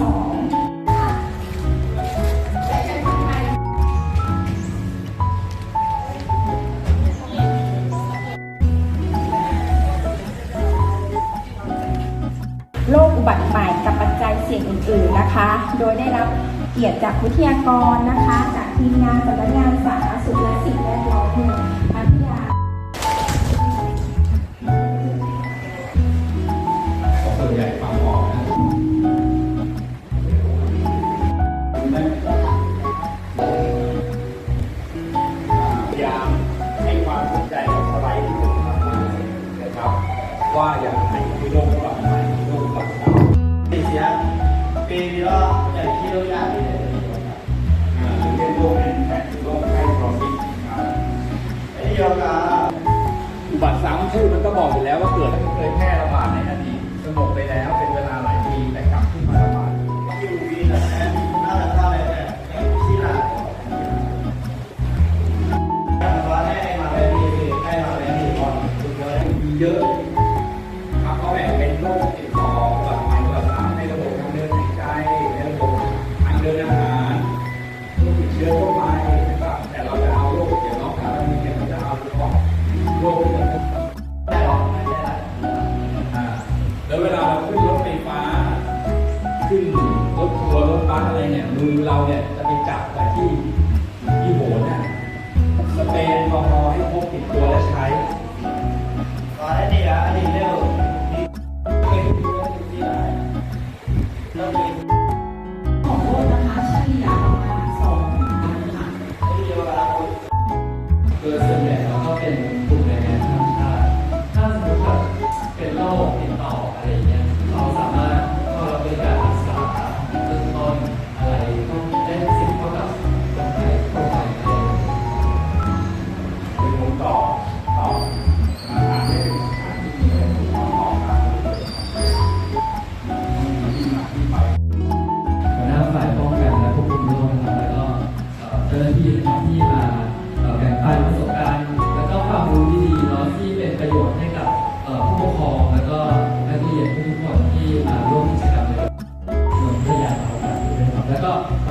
สองโรคอุบัติใหม่กับปัจจัยเสี่ยงอื่นๆนะคะ โดยได้รับเกียรติจากวิทยากรนะคะ จากทีมงานสำนักงาน ว่าอย่างไรคือโรคปรับใหม่โรคปรับเก่าปีเสียปีนี้ก็อย่างที่เราอยากเลยอ่าหรือเป็นโรคแอนแฟกโรคไข้ทรอปิกครับไอ้โยกาอุบัติซ้ำชื่อมันก็บอกอยู่แล้วว่าเกิดเคยแพร่ระบาดในอดีตสงบไปแล้วเป็นเวลาหลายปีแต่กลับขึ้นมาระบาดที่อูวีนะน่าจะเข้าเลยแต่ที่หลังว่าให้มาเลยดีให้มาเลยดีก่อนคุณเลยมีเยอะ ขึ้นรถทัวร์รถบัสอะไรเนี่ยมือเราเนี่ยจะไปจับแต่ที่ที่โหนน่ะสเปรย์แอลกอฮอล์ให้พกติดตัวและใช้ 来吧。